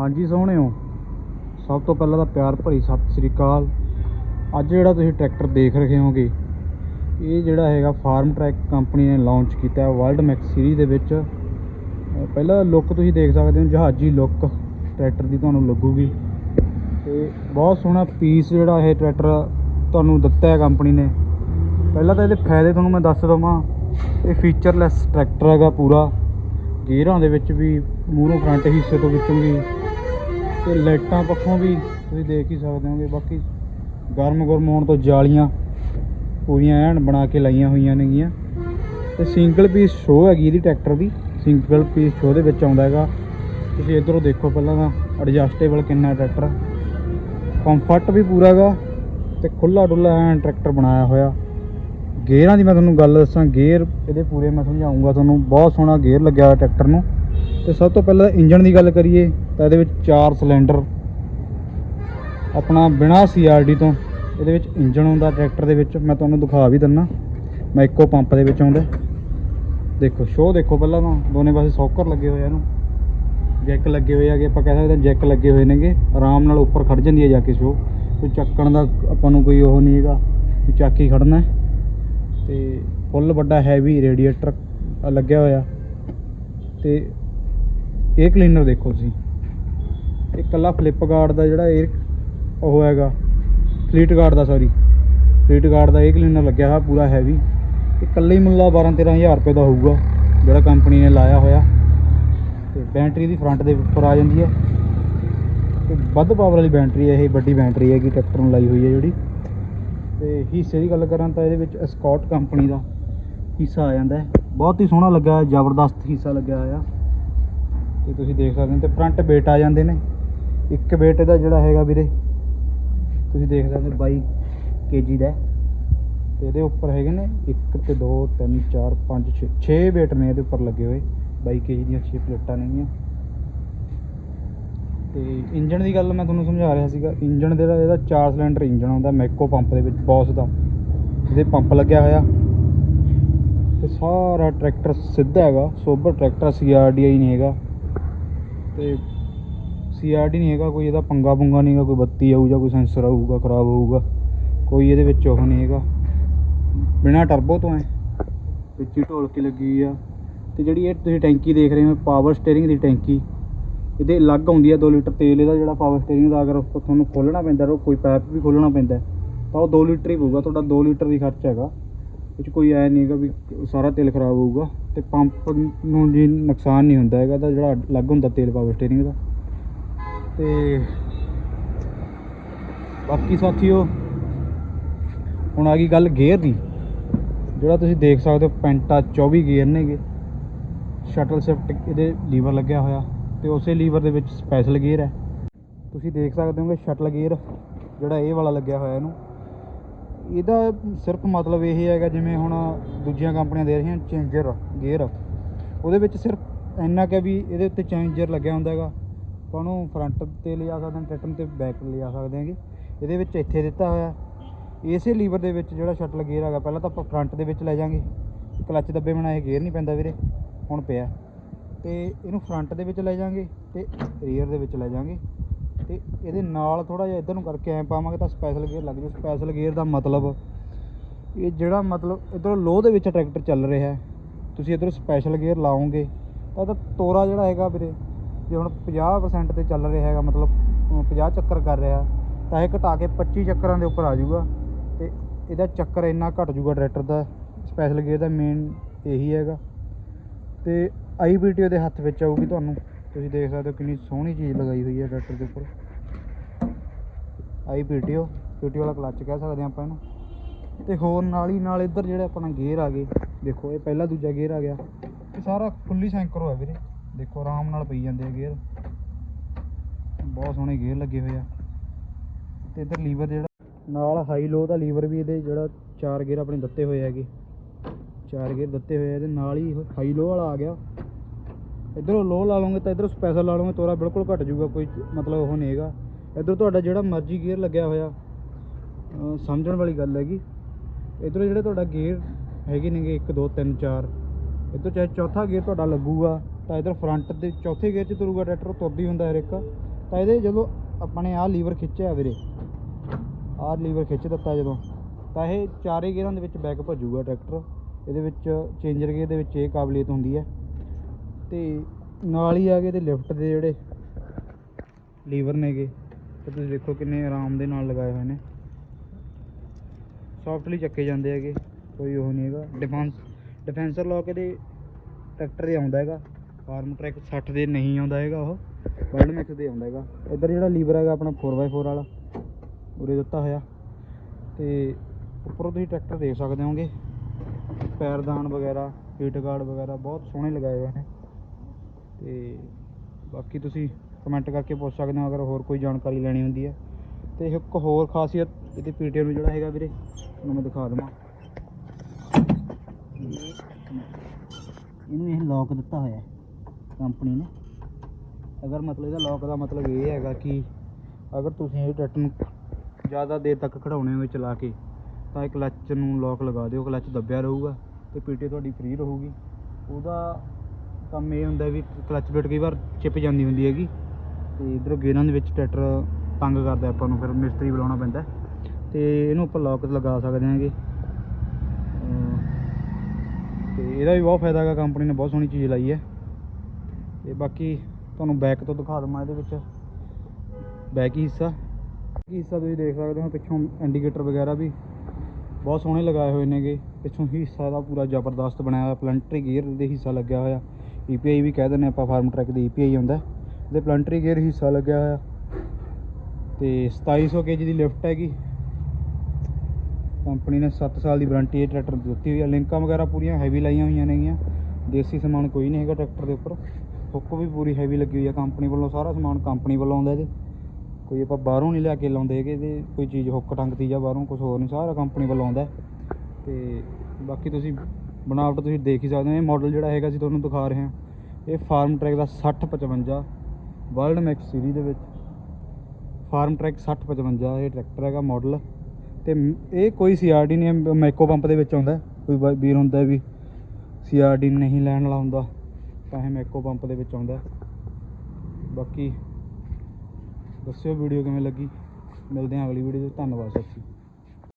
ਹਾਂਜੀ ਸੋਹਣਿਓ ਸਭ ਤੋਂ ਪਹਿਲਾਂ ਤਾਂ ਪਿਆਰ ਭਰੀ ਸਤਿ ਸ੍ਰੀ ਅਕਾਲ। ਅੱਜ ਜਿਹੜਾ ਤੁਸੀਂ ਟਰੈਕਟਰ ਦੇਖ ਰਹੇ ਹੋਗੇ, ਇਹ ਜਿਹੜਾ ਹੈਗਾ ਫਾਰਮ ਟਰੈਕ ਕੰਪਨੀ ਨੇ ਲਾਂਚ ਕੀਤਾ ਵਰਲਡ ਮੈਕਸ ਸੀਰੀਜ਼ ਦੇ ਵਿੱਚ। ਅਹ ਪਹਿਲਾਂ ਲੁੱਕ ਤੁਸੀਂ ਦੇਖ ਸਕਦੇ ਹੋ, ਜਹਾਜ਼ੀ ਲੁੱਕ ਟਰੈਕਟਰ ਦੀ ਤੁਹਾਨੂੰ ਲੱਗੂਗੀ। ਤੇ ਬਹੁਤ ਸੋਹਣਾ ਪੀਸ ਜਿਹੜਾ ਇਹ ਟਰੈਕਟਰ ਤੁਹਾਨੂੰ ਦਿੱਤਾ ਹੈ ਕੰਪਨੀ ਨੇ। ਪਹਿਲਾਂ ਤਾਂ ਇਹਦੇ ਫਾਇਦੇ ਤੁਹਾਨੂੰ ਮੈਂ ਦੱਸ ਦਵਾਂ, ਇਹ ਫੀਚਰਲੈਸ ਟਰੈਕਟਰ ਹੈਗਾ ਪੂਰਾ। ਗੇਅਰਾਂ ਦੇ ਵਿੱਚ ਵੀ ਮੂਹਰੋਂ ਫਰੰਟ ਹਿੱਸੇ ਤੋਂ ਵਿੱਚੋਂ ਵੀ ਤੇ ਲਾਈਟਾਂ ਪੱਖੋਂ ਵੀ ਤੁਸੀਂ ਦੇਖ ਹੀ ਸਕਦੇ ਹੋਗੇ, ਬਾਕੀ ਗਰਮ ਗਰਮ ਹੋਣ ਤੋਂ ਜਾਲੀਆਂ ਪੂਰੀਆਂ ਐਨ ਬਣਾ ਕੇ ਲਾਈਆਂ ਹੋਈਆਂ ਨੇਗੀਆਂ। ਤੇ ਸਿੰਗਲ ਪੀਸ ਸ਼ੋ ਹੈਗੀ ਇਹਦੀ ਟਰੈਕਟਰ ਦੀ ਸਿੰਗਲ ਪੀਸ ਸ਼ੋ ਦੇ ਵਿੱਚ ਆਉਂਦਾ ਹੈਗਾ। ਤੁਸੀਂ ਇਧਰੋਂ ਦੇਖੋ ਪਹਿਲਾਂ ਤਾਂ ਐਡਜਸਟੇਬਲ ਕਿੰਨਾ ਟਰੈਕਟਰ ਕੰਫਰਟ ਵੀ ਪੂਰਾ ਹੈਗਾ ਤੇ ਖੁੱਲਾ ਡੁੱਲਾ ਐਨ ਟਰੈਕਟਰ ਬਣਾਇਆ ਹੋਇਆ। ਗੇਅਰਾਂ ਦੀ ਮੈਂ ਤੁਹਾਨੂੰ ਗੱਲ ਦੱਸਾਂ ਗੇਅਰ ਇਹਦੇ ਪੂਰੇ ਮੈਂ ਸਮਝਾਉਂਗਾ ਤੁਹਾਨੂੰ, ਬਹੁਤ ਸੋਹਣਾ ਗੇਅਰ ਲੱਗਿਆ ਹੋਇਆ ਟਰੈਕਟਰ ਨੂੰ। ਤੇ ਸਭ ਤੋਂ ਪਹਿਲਾਂ ਇੰਜਨ ਦੀ ਗੱਲ ਕਰੀਏ ਤਾਂ ਇਹਦੇ ਵਿੱਚ 4 ਸਿਲੰਡਰ, ਆਪਣਾ ਬਿਨਾ ਸੀਆਰਡੀ ਤੋਂ ਇਹਦੇ ਵਿੱਚ ਇੰਜਨ ਆਉਂਦਾ ਟਰੈਕਟਰ ਦੇ ਵਿੱਚ। ਮੈਂ ਤੁਹਾਨੂੰ ਦਿਖਾ ਵੀ ਦਿੰਨਾ, ਮੈਂ ਇੱਕੋ ਪੰਪ ਦੇ ਵਿੱਚ ਆਉਂਦਾ। ਦੇਖੋ ਸ਼ੋਅ ਦੇਖੋ ਪਹਿਲਾਂ ਤਾਂ, ਦੋਨੇ ਪਾਸੇ ਸੌਕਰ ਲੱਗੇ ਹੋਏ ਆ ਇਹਨੂੰ। ਜੈਕ ਲੱਗੇ ਹੋਏ ਆਗੇ ਆਪਾਂ ਕਹਿ ਸਕਦੇ ਹਾਂ ਜੈਕ ਲੱਗੇ ਹੋਏ ਨੇਗੇ। ਆਰਾਮ ਨਾਲ ਉੱਪਰ ਖੜ ਜਾਂਦੀ ਹੈ ਜਾ ਕੇ ਸ਼ੋਅ ਕੋਈ ਚੱਕਣ ਦਾ ਆਪਾਂ ਨੂੰ ਕੋਈ ਉਹ ਨਹੀਂ ਹੈਗਾ, ਵੀ ਚੱਕ ਹੀ ਖੜਨਾ ਹੈ। ਤੇ ਫੁੱਲ ਵੱਡਾ ਹੈਵੀ ਰੇਡੀਏਟਰ ਲੱਗਿਆ ਹੋਇਆ। ਤੇ ਇਹ ਕਲੀਨਰ ਦੇਖੋ ਤੁਸੀਂ। ਇਹ ਕੱਲਾ ਫਲਿੱਪਕਾਰਟ ਦਾ ਜਿਹੜਾ ਇਹ ਉਹ ਹੈਗਾ। ਫਲੀਟ ਦਾ ਸੌਰੀ ਫਲੀਟ ਦਾ ਇਹ ਕਲੀਨਰ ਲੱਗਿਆ ਹੋਇਆ, ਪੂਰਾ ਹੈਵੀ ਇਹ ਕੱਲੇ ਹੀ ਮੁੱਲਾ 12 13000 ਰੁਪਏ ਦਾ ਹੋਊਗਾ, ਜਿਹੜਾ ਕੰਪਨੀ ਨੇ ਲਾਇਆ ਹੋਇਆ। ਤੇ ਬੈਟਰੀ ਦੀ ਫਰੰਟ ਦੇ ਉੱਪਰ ਆ ਜਾਂਦੀ ਹੈ। ਤੇ ਵੱਧ ਪਾਵਰ ਵਾਲੀ ਬੈਟਰੀ ਹੈ, ਇਹ ਵੱਡੀ ਬੈਟਰੀ ਹੈਗੀ ਟਰੈਕਟਰ ਨੂੰ ਲਾਈ ਹੋਈ ਹੈ ਜਿਹੜੀ। ਤੇ ਹਿੱਸੇ ਦੀ ਗੱਲ ਕਰਾਂ ਤਾਂ ਇਹਦੇ ਵਿੱਚ ਸਕਾਟ ਕੰਪਨੀ ਦਾ ਹਿੱਸਾ ਆ ਜਾਂਦਾ ਹੈ। ਬਹੁਤ ਹੀ ਸੋਹਣਾ ਲੱਗਾ ਜ਼ਬਰਦਸਤ ਹਿੱਸਾ ਲੱਗਿਆ ਹੋਇਆ। ਤੇ ਤੁਸੀਂ ਦੇਖ ਸਕਦੇ ਹੋ ਤੇ ਫਰੰਟ ਵੇਟ ਆ ਜਾਂਦੇ ਨੇ। ਇੱਕ ਵੇਟ ਦਾ ਜਿਹੜਾ ਹੈਗਾ ਵੀਰੇ, ਤੁਸੀਂ ਦੇਖ ਸਕਦੇ ਹੋ 22 ਕੇਜੀ ਦਾ ਹੈ। ਤੇ ਇਹਦੇ ਉੱਪਰ ਹੈਗੇ ਨੇ 1 ਤੇ 2 3 4 5 6 6 ਵੇਟ ਨੇ ਇਹਦੇ ਉੱਪਰ ਲੱਗੇ ਹੋਏ। 22 ਕੇਜੀ ਦੀਆਂ 6 ਪਲੇਟਾਂ ਨੇਗੀਆਂ ਤੇ ਇੰਜਣ ਦੀ ਗੱਲ ਮੈਂ ਤੁਹਾਨੂੰ ਸਮਝਾ ਰਿਹਾ ਸੀਗਾ। ਇੰਜਣ ਜਿਹੜਾ ਇਹਦਾ 4 ਸਿਲੰਡਰ ਇੰਜਣ ਆਉਂਦਾ ਮੈਕੋ ਪੰਪ ਦੇ ਵਿੱਚ, ਬੌਸ ਦਾ। ਇਹਦੇ ਪੰਪ ਲੱਗਿਆ ਹੋਇਆ। ਤੇ ਸਾਰਾ ਟਰੈਕਟਰ ਸਿੱਧਾ ਹੈਗਾ। ਸੋਬਰ ਟਰੈਕਟਰ ਸੀਆਰਡੀਆਈ ਨਹੀਂ ਹੈਗਾ। ਤੇ ਸੀਆਰਡੀ ਨਹੀਂ ਹੈਗਾ, ਕੋਈ ਇਹਦਾ ਪੰਗਾ ਪੁੰਗਾ ਨਹੀਂ ਹੈਗਾ, ਕੋਈ ਬੱਤੀ ਆਊ ਜਾਂ ਕੋਈ ਸੈਂਸਰ ਆਊਗਾ, ਖਰਾਬ ਹੋਊਗਾ, ਕੋਈ ਇਹਦੇ ਵਿੱਚ ਉਹ ਨਹੀਂ ਹੈਗਾ। ਬਿਨਾ ਟਰਬੋ ਤੋਂ ਹੈ ਵਿੱਚ ਹੀ ਢੋਲਕੀ ਲੱਗੀ ਹੋਈ ਆ। ਤੇ ਜਿਹੜੀ ਇਹ ਤੁਸੀਂ ਟੈਂਕੀ ਦੇਖ ਰਹੇ ਹੋ ਪਾਵਰ ਸਟੀਅਰਿੰਗ ਦੀ ਟੈਂਕੀ, ਇਹਦੇ ਅਲੱਗ ਆਉਂਦੀ ਆ 2 ਲੀਟਰ ਤੇਲ, ਇਹਦਾ ਜਿਹੜਾ ਪਾਵਰ ਸਟੀਅਰਿੰਗ ਦਾ ਅਗਰ ਤੁਹਾਨੂੰ ਖੋਲਣਾ ਪੈਂਦਾ ਉਹ ਕੋਈ ਪਾਈਪ ਵੀ ਖੋਲਣਾ ਪੈਂਦਾ, ਤਾਂ ਉਹ 2 ਲੀਟਰ ਹੀ ਪਊਗਾ, ਤੁਹਾਡਾ 2 ਲੀਟਰ ਦੀ ਖਰਚ ਹੈਗਾ। ਇਹ 'ਚ ਕੋਈ ਐ ਨਹੀਂ ਹੈਗਾ ਵੀ ਸਾਰਾ ਤੇਲ ਖਰਾਬ ਹੋਊਗਾ ਤੇ ਪੰਪ ਨੂੰ ਜੀ ਨੁਕਸਾਨ ਨਹੀਂ ਹੁੰਦਾ ਹੈਗਾ, ਤਾਂ ਜਿਹੜਾ ਅਲੱਗ ਹੁੰਦਾ ਤੇਲ ਪਾਵਰ ਸਟੀਅਰਿੰਗ ਦਾ। ਤੇ ਬਾਕੀ ਸਾਥੀਓ, ਹੁਣ ਆ ਗਈ ਗੱਲ ਗੇਅਰ ਦੀ। ਜਿਹੜਾ ਤੁਸੀਂ ਦੇਖ ਸਕਦੇ ਹੋ ਪੈਂਟਾ 24 ਗੇਅਰ ਨੇਗੇ ਸ਼ਟਲ ਸ਼ਿਫਟ ਇਹਦੇ ਲੀਵਰ ਲੱਗਿਆ ਹੋਇਆ ਤੇ ਉਸੇ ਲੀਵਰ ਦੇ ਵਿੱਚ ਸਪੈਸ਼ਲ ਗੇਅਰ ਹੈ। ਤੁਸੀਂ ਦੇਖ ਸਕਦੇ ਹੋਗੇ ਸ਼ਟਲ ਗੇਅਰ ਜਿਹੜਾ ਇਹ ਵਾਲਾ ਲੱਗਿਆ ਹੋਇਆ ਇਹਨੂੰ। ਇਹਦਾ ਸਿਰਫ ਮਤਲਬ ਇਹ ਹੈਗਾ ਜਿਵੇਂ ਹੁਣ ਦੂਜੀਆਂ ਕੰਪਨੀਆਂ ਦੇ ਰਹੀਆਂ ਚੇਂਜਰ, ਗੇਅਰ। ਉਹਦੇ ਵਿੱਚ ਸਿਰਫ ਇੰਨਾ ਕਿ ਵੀ ਇਹਦੇ ਉੱਤੇ ਚੇਂਜਰ ਲੱਗਿਆ ਹੁੰਦਾ ਹੈਗਾ। ਆਪਾਂ ਉਹਨੂੰ ਫਰੰਟ ਤੇ ਲਿਆ ਸਕਦੇ ਹਾਂ ਟਰੈਕਟਰ ਤੇ ਬੈਕ ਲਿਜਾ ਸਕਦੇ ਹਾਂਗੇ। ਇਹਦੇ ਵਿੱਚ ਇੱਥੇ ਦਿੱਤਾ ਹੋਇਆ ਇਸੇ ਲੀਵਰ ਦੇ ਵਿੱਚ ਜਿਹੜਾ ਸ਼ਟਲ ਗੇਅਰ ਹੈਗਾ, ਪਹਿਲਾਂ ਤਾਂ ਆਪਾਂ ਫਰੰਟ ਦੇ ਵਿੱਚ ਲੈ ਜਾਾਂਗੇ। ਕਲੱਚ ਦੱਬੇ ਬਿਨਾਂ ਇਹ ਗੇਅਰ ਨਹੀਂ ਪੈਂਦਾ ਵੀਰੇ, ਹੁਣ ਪਿਆ। ਤੇ ਇਹਨੂੰ ਫਰੰਟ ਦੇ ਵਿੱਚ ਲੈ ਜਾਾਂਗੇ ਤੇ ਰੀਅਰ ਦੇ ਵਿੱਚ ਲੈ ਜਾਾਂਗੇ। ਤੇ ਇਹਦੇ ਨਾਲ ਥੋੜਾ ਜਿਹਾ ਇਧਰ ਨੂੰ ਕਰਕੇ ਐ ਪਾਵਾਂਗੇ ਤਾਂ ਸਪੈਸ਼ਲ ਗੇਅਰ ਲੱਗ ਜੂ ਸਪੈਸ਼ਲ ਗੇਅਰ ਦਾ ਮਤਲਬ ਇਹ ਜਿਹੜਾ ਮਤਲਬ ਇਧਰੋਂ ਲੋਹ ਦੇ ਵਿੱਚ ਟਰੈਕਟਰ ਚੱਲ ਰਿਹਾ ਹੈ। ਤੁਸੀਂ ਇਧਰੋਂ ਸਪੈਸ਼ਲ ਗੇਅਰ ਲਾਓਗੇ ਤਾਂ ਇਹਦਾ ਤੋਰਾ ਜਿਹੜਾ ਹੈਗਾ ਵੀਰੇ, ਜੇ ਹੁਣ 50% ਤੇ ਚੱਲ ਰਿਹਾ ਹੈਗਾ, ਮਤਲਬ, ਅਹ 50 ਚੱਕਰ ਕਰ ਰਿਹਾ, ਤਾਂ ਇਹ ਘਟਾ ਕੇ 25 ਚੱਕਰਾਂ ਦੇ ਉੱਪਰ ਆ ਜਾਊਗਾ। ਤੇ ਇਹਦਾ ਚੱਕਰ ਇੰਨਾ ਘਟ ਜਾਊਗਾ ਟਰੈਕਟਰ ਦਾ ਸਪੈਸ਼ਲ ਗੇਅਰ ਦਾ ਮੇਨ ਇਹੀ ਹੈਗਾ। ਤੇ ਆਈਪੀਟੀਓ ਦੇ ਹੱਥ ਵਿੱਚ ਆਊਗੀ ਤੁਹਾਨੂੰ। ਤੁਸੀਂ ਦੇਖ ਸਕਦੇ ਹੋ ਕਿੰਨੀ ਸੋਹਣੀ ਚੀਜ਼ ਲਗਾਈ ਹੋਈ ਹੈ ਟਰੈਕਟਰ ਦੇ ਉੱਪਰ। ਆਈ ਆਈਪੀਟੀਓ ਪੀਟੀ ਵਾਲਾ ਕਲੱਚ ਕਹਿ ਸਕਦੇ ਹਾਂ ਆਪਾਂ ਇਹਨੂੰ। ਤੇ ਹੋਰ ਨਾਲ ਹੀ ਨਾਲ ਇੱਧਰ ਜਿਹੜੇ ਆਪਣਾ ਗੇਅਰ ਆ ਗਏ, ਦੇਖੋ ਇਹ ਪਹਿਲਾ ਦੂਜਾ ਗੇਅਰ ਆ ਗਿਆ। ਇਹ ਸਾਰਾ ਫੁੱਲੀ ਸੈਂਕਰ ਹੋਇਆ ਵੀਰੇ। ਦੇਖੋ ਆਰਾਮ ਨਾਲ ਪਈ ਜਾਂਦੇ ਆ ਗੇਅਰ ਬਹੁਤ ਸੋਹਣੇ ਗੇਅਰ ਲੱਗੇ ਹੋਏ ਆ। ਤੇ ਇੱਧਰ ਲੀਵਰ ਜਿਹੜਾ, ਨਾਲ ਹਾਈ ਲੋ ਦਾ ਲੀਵਰ ਵੀ ਇਹਦੇ ਜਿਹੜਾ ਚਾਰ ਗੇਅਰ ਆਪਣੇ ਦਿੱਤੇ ਹੋਏ ਹੈਗੇ। ਚਾਰ ਗੇਅਰ ਦਿੱਤੇ ਹੋਏ ਆ, ਇਹਦੇ ਨਾਲ ਹੀ ਹਾਈ ਲੋ ਵਾਲਾ ਆ ਗਿਆ। ਇਧਰੋਂ ਲੋ ਲਾ ਲਓਗੇ ਤਾਂ ਇਧਰੋਂ ਸਪੈਸ਼ਲ ਲਾ ਲਓਗੇ, ਤੋਰਾ ਬਿਲਕੁਲ ਘਟ ਜਾਊਗਾ, ਕੋਈ ਮਤਲਬ ਉਹ ਨਹੀਂ ਹੈਗਾ। ਇਧਰ ਤੁਹਾਡਾ ਜਿਹੜਾ ਮਰਜ਼ੀ ਗੇਅਰ ਲੱਗਿਆ ਹੋਇਆ ਸਮਝਣ ਵਾਲੀ ਗੱਲ ਹੈਗੀ। ਇਧਰੋਂ ਜਿਹੜੇ ਤੁਹਾਡਾ ਗੇਅਰ ਹੈਗੇ ਨੇਗੇ 1 2 3 4 ਇਧਰ ਚਾਹੇ ਚੌਥਾ ਗੇਅਰ ਤੁਹਾਡਾ ਲੱਗੂਗਾ, ਤਾਂ ਇਧਰ ਫਰੰਟ ਦੇ ਚੌਥੇ ਗੇਅਰ 'ਚ ਤੁਰੂਗਾ ਟਰੈਕਟਰ ਉਹ ਤੁਰਦੀ ਹੁੰਦਾ ਹਰ ਇੱਕ। ਤਾਂ ਇਹਦੇ ਜਦੋਂ ਆਪਣੇ ਆਹ ਲੀਵਰ ਖਿੱਚਿਆ ਵੀਰੇ, ਆਹ ਲੀਵਰ ਖਿੱਚ ਦਿੱਤਾ ਜਦੋਂ, ਤਾਂ ਇਹ ਚਾਰੇ ਗੇਅਰਾਂ ਦੇ ਵਿੱਚ ਬੈਕ ਭੱਜੂਗਾ ਟਰੈਕਟਰ ਇਹਦੇ ਵਿੱਚ ਚੇਂਜਰ ਗੇਅਰ ਦੇ ਵਿੱਚ ਇਹ ਕਾਬਲੀਅਤ ਹੁੰਦੀ ਹੈ। ਤੇ ਨਾਲ ਹੀ ਆ ਗਏ ਤੇ ਲਿਫਟ ਦੇ ਜਿਹੜੇ ਲੀਵਰ ਨੇਗੇ। ਤੇ ਤੁਸੀਂ ਦੇਖੋ ਕਿੰਨੇ ਆਰਾਮ ਦੇ ਨਾਲ ਲਗਾਏ ਹੋਏ ਨੇ। ਸੌਫਟਲੀ ਚੱਕੇ ਜਾਂਦੇ ਹੈਗੇ, ਕੋਈ ਉਹ ਨਹੀਂ ਹੈਗਾ। ਡਿਫੈਂਸ ਡਿਫੈਂਸਰ ਲੋਕ ਇਹਦੇ ਟਰੈਕਟਰ ਦੇ ਆਉਂਦਾ ਹੈਗਾ। ਫਾਰਮ ਟਰੈਕ 60 ਦੇ ਨਹੀਂ ਆਉਂਦਾ ਹੈਗਾ ਉਹ। ਵਰਲਡ ਮੈਕਸ ਦੇ ਆਉਂਦਾ ਹੈਗਾ। ਇੱਧਰ ਜਿਹੜਾ ਲੀਵਰ ਹੈਗਾ ਆਪਣਾ 4x4 ਵਾਲਾ, ਉਰੇ ਦਿੱਤਾ ਹੋਇਆ। ਤੇ ਉੱਪਰੋਂ ਤੁਸੀਂ ਟਰੈਕਟਰ ਦੇਖ ਸਕਦੇ ਹੋਗੇ। ਪੈਰਦਾਨ ਵਗੈਰਾ ਹੀਟ ਗਾਰਡ ਵਗੈਰਾ ਬਹੁਤ ਸੋਹਣੇ ਲਗਾਏ ਹੋਏ ਨੇ। ਤੇ ਬਾਕੀ ਤੁਸੀਂ ਕਮੈਂਟ ਕਰਕੇ ਪੁੱਛ ਸਕਦੇ ਹੋ ਅਗਰ ਹੋਰ ਕੋਈ ਜਾਣਕਾਰੀ ਲੈਣੀ ਹੁੰਦੀ ਹੈ। ਤੇ ਇੱਕ ਹੋਰ ਖਾਸੀਅਤ ਇਹਦੇ ਪੀਟੀਐਮ ਨੂੰ ਜਿਹੜਾ ਹੈਗਾ ਵੀਰੇ ਤੁਹਾਨੂੰ ਮੈਂ ਦਿਖਾ ਦਵਾਂ। ਇਹਨੂੰ ਇਹ ਲੌਕ ਦਿੱਤਾ ਹੋਇਆ ਹੈ ਕੰਪਨੀ ਨੇ। ਅਗਰ ਮਤਲਬ ਇਹਦਾ ਲੌਕ ਦਾ ਮਤਲਬ ਇਹ ਹੈਗਾ ਕਿ ਅਗਰ ਤੁਸੀਂ ਇਹ ਟਰੈਕਟਰ ਨੂੰ ਜ਼ਿਆਦਾ ਦੇਰ ਤੱਕ ਖੜਾਉਣੇ ਹੋਏ ਚਲਾ ਕੇ ਤਾਂ ਇਹ ਕਲੱਚ ਨੂੰ ਲੌਕ ਲਗਾ ਦਿਓ ਕਲੱਚ ਦੱਬਿਆ ਰਹੂਗਾ ਤੇ ਪੀਟੀ ਤੁਹਾਡੀ ਫ੍ਰੀ ਰਹੂਗੀ। ਉਹਦਾ ਕੰਮ ਇਹ ਹੁੰਦਾ ਵੀ ਕਲਚ ਪਲੇਟ ਕਈ ਵਾਰ ਚਿਪ ਜਾਂਦੀ ਹੁੰਦੀ ਹੈਗੀ ਤੇ ਇਧਰੋਂ ਗੇਅਰਾਂ ਦੇ ਵਿੱਚ ਟਰੈਕਟਰ ਤੰਗ ਕਰਦਾ ਆਪਾਂ ਨੂੰ, ਫਿਰ ਮਿਸਤਰੀ ਬੁਲਾਉਣਾ ਪੈਂਦਾ। ਤੇ ਇਹਨੂੰ ਆਪਾਂ ਲੌਕ ਲਗਾ ਸਕਦੇ ਹਾਂਗੇ। ਅਮ ਤੇ ਇਹਦਾ ਵੀ ਬਹੁਤ ਫਾਇਦਾ ਹੈਗਾ ਕੰਪਨੀ ਨੇ ਬਹੁਤ ਸੋਹਣੀ ਚੀਜ਼ ਲਾਈ ਹੈ। ਤੇ ਬਾਕੀ ਤੁਹਾਨੂੰ ਬੈਕ ਤੋਂ ਦਿਖਾ ਦਵਾਂ ਇਹਦੇ ਵਿੱਚ। ਬੈਕ ਹਿੱਸਾ। ਬਾਕੀ ਹਿੱਸਾ ਤੁਸੀਂ ਦੇਖ ਸਕਦੇ ਹੋ, ਪਿੱਛੋਂ ਇੰਡੀਕੇਟਰ ਵਗੈਰਾ ਵੀ। ਬਹੁਤ ਸੋਹਣੇ ਲਗਾਏ ਹੋਏ ਨੇਗੇ। ਪਿੱਛੋਂ ਹਿੱਸਾ ਦਾ ਪੂਰਾ ਜ਼ਬਰਦਸਤ ਬਣਾਇਆ ਹੋਇਆ, ਪਲੰਟਰੀ ਗੇਅਰ ਦੇ ਹਿੱਸਾ ਲੱਗਿਆ ਹੋਇਆ। EPI ਵੀ ਕਹਿ ਦਿੰਦੇ ਆਪਾਂ, ਫਾਰਮ ਟਰੈਕ ਦੀ EPI ਹੁੰਦਾ। ਇਹਦੇ ਪਲੰਟਰੀ ਗੇਅਰ ਹਿੱਸਾ ਲੱਗਿਆ ਹੋਇਆ। ਤੇ 2700 ਕੇਜੀ ਦੀ ਲਿਫਟ ਹੈਗੀ। ਕੰਪਨੀ ਨੇ 7 ਸਾਲ ਦੀ ਵਾਰੰਟੀ ਇਹ ਟਰੈਕਟਰ ਦਿੱਤੀ ਹੋਈ ਹੈ ਲਿੰਕਾਂ ਵਗੈਰਾ ਪੂਰੀਆਂ ਹੈਵੀ ਲਾਈਆਂ ਹੋਈਆਂ ਨੇਗੀਆਂ। ਦੇਸੀ ਸਮਾਨ ਕੋਈ ਨਹੀਂ ਹੈਗਾ ਟਰੈਕਟਰ ਦੇ ਉੱਪਰ। ਹੁੱਕ ਵੀ ਪੂਰੀ ਹੈਵੀ ਲੱਗੀ ਹੋਈ ਹੈ ਕੰਪਨੀ ਵੱਲੋਂ ਸਾਰਾ ਸਮਾਨ ਕੰਪਨੀ ਵੱਲੋਂ ਆਉਂਦਾ ਇਹਦੇ। ਕੋਈ ਆਪਾਂ ਬਾਹਰੋਂ ਨਹੀਂ ਲਿਆ ਕੇ ਲਾਉਂਦੇ ਹੈਗੇ ਤੇ ਕੋਈ ਚੀਜ਼ ਹੁੱਕ ਟੰਗਤੀ ਜਾਂ ਬਾਹਰੋਂ ਕੁਝ ਹੋਰ ਨਹੀਂ, ਸਾਰਾ ਕੰਪਨੀ ਵੱਲੋਂ ਆਉਂਦਾ ਹੈ। ਤੇ ਬਾਕੀ ਤੁਸੀਂ ਬਣਾਵਟ ਤੁਸੀਂ ਦੇਖ ਹੀ ਸਕਦੇ ਹੋ, ਇਹ ਮਾਡਲ ਜਿਹੜਾ ਹੈਗਾ ਅਸੀਂ ਤੁਹਾਨੂੰ ਦਿਖਾ ਰਹੇ ਹਾਂ। ਇਹ ਫਾਰਮ ਟਰੈਕ ਦਾ 6055 ਵਰਲਡ ਮੈਕਸ ਸੀਰੀਜ਼ ਦੇ ਵਿੱਚ ਫਾਰਮ ਟਰੈਕ 6055 ਇਹ ਟਰੈਕਟਰ ਹੈਗਾ ਮਾਡਲ ਤੇ ਇਹ ਕੋਈ ਸੀਆਰਡੀ ਨਹੀਂ ਮੈਕੋ ਪੰਪ ਦੇ ਵਿੱਚ ਆਉਂਦਾ ਕੋਈ ਵੀਰ ਹੁੰਦਾ ਵੀ ਸੀਆਰਡੀ ਨਹੀਂ ਲੈਣ ਵਾਲਾ ਹੁੰਦਾ, ਤਾਂ ਇਹ ਮੈਕੋ ਪੰਪ ਦੇ ਵਿੱਚ ਆਉਂਦਾ ਬਾਕੀ ਦੱਸਿਓ ਵੀਡੀਓ ਕਿਵੇਂ ਲੱਗੀ। ਮਿਲਦੇ ਹਾਂ ਅਗਲੀ ਵੀਡੀਓ 'ਚ। ਧੰਨਵਾਦ ਸਤਿ ਜੀ